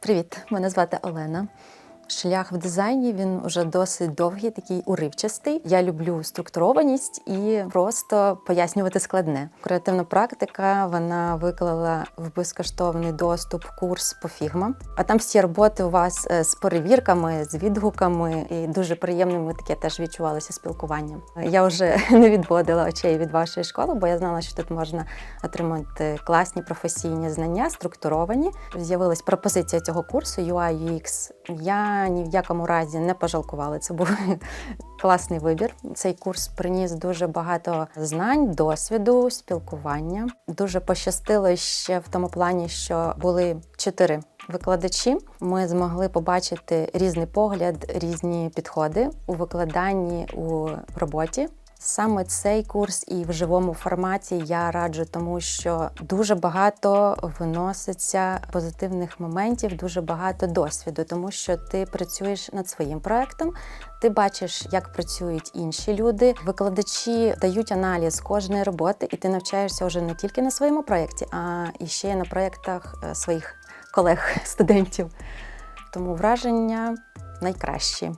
Привіт, мене звати Олена. Шлях в дизайні він уже досить довгий, такий уривчастий. Я люблю структурованість і просто пояснювати складне. Креативна практика вона виклала в безкоштовний доступ курс по фігма. А там всі роботи у вас е, з перевірками, з відгуками, і дуже приємними таке теж відчувалося спілкування. Я вже не відводила очей від вашої школи, бо я знала, що тут можна отримати класні професійні знання, структуровані. З'явилась пропозиція цього курсу UI UX. Я ні в якому разі не пожалкували. Це був класний вибір. Цей курс приніс дуже багато знань, досвіду, спілкування. Дуже пощастило ще в тому плані, що були чотири викладачі. Ми змогли побачити різний погляд, різні підходи у викладанні у роботі. Саме цей курс і в живому форматі я раджу, тому що дуже багато виноситься позитивних моментів, дуже багато досвіду, тому що ти працюєш над своїм проектом, ти бачиш, як працюють інші люди. Викладачі дають аналіз кожної роботи, і ти навчаєшся вже не тільки на своєму проєкті, а і ще на проєктах е, своїх колег, студентів. Тому враження найкращі.